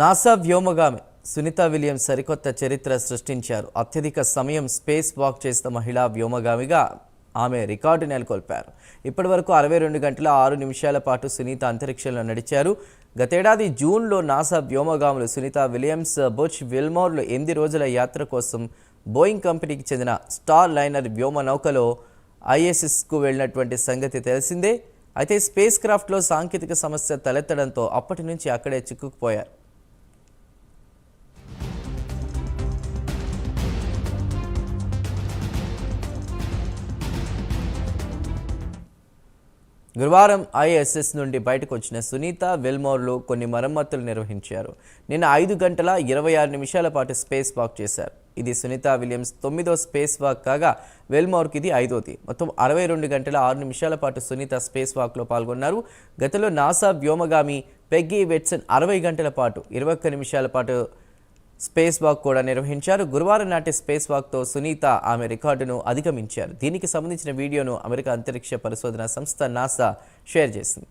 NASA వ్యోమగామి Sunitha William సరికొత్త చరిత్ర సృష్టించారు. అత్యధిక సమయం స్పేస్ వాక్ చేసిన మహిళా వ్యోమగామిగా ఆమె రికార్డు నెలకొల్పారు. ఇప్పటి వరకు అరవై రెండు గంటల ఆరు నిమిషాల పాటు సునీత అంతరిక్షంలో నడిచారు. గతేడాది జూన్లో నాసా వ్యోమగాములు సునీత విలియమ్స్ బుచ్ విల్మోర్లు ఎనిమిది రోజుల యాత్ర కోసం బోయింగ్ కంపెనీకి చెందిన స్టార్ లైనర్ వ్యోమ నౌకలో ఐఎస్ఎస్కు వెళ్ళినటువంటి సంగతి తెలిసిందే. అయితే స్పేస్ క్రాఫ్ట్లో సాంకేతిక సమస్య తలెత్తడంతో అప్పటి నుంచి అక్కడే చిక్కుకుపోయారు. గురువారం ఐఎస్ఎస్ నుండి బయటకు వచ్చిన సునీత వెల్మోర్లో కొన్ని మరమ్మతులు నిర్వహించారు. నిన్న ఐదు గంటల ఇరవై ఆరు నిమిషాల పాటు స్పేస్ వాక్ చేశారు. ఇది సునీత విలియమ్స్ తొమ్మిదో స్పేస్ వాక్ కాగా వెల్మోర్కి ఇది ఐదోది. మొత్తం అరవై రెండు గంటల ఆరు నిమిషాల పాటు సునీత స్పేస్ వాక్లో పాల్గొన్నారు. గతంలో నాసా వ్యోమగామి పెగ్గీ వెట్సన్ అరవై గంటల పాటు ఇరవై ఒక్క నిమిషాల పాటు స్పేస్ వాక్ కూడా నిర్వహించారు. గురువారం నాటి స్పేస్ వాక్తో సునీత ఆమె రికార్డును అధిగమించారు. దీనికి సంబంధించిన వీడియోను అమెరికా అంతరిక్ష పరిశోధన సంస్థ నాసా షేర్ చేసింది.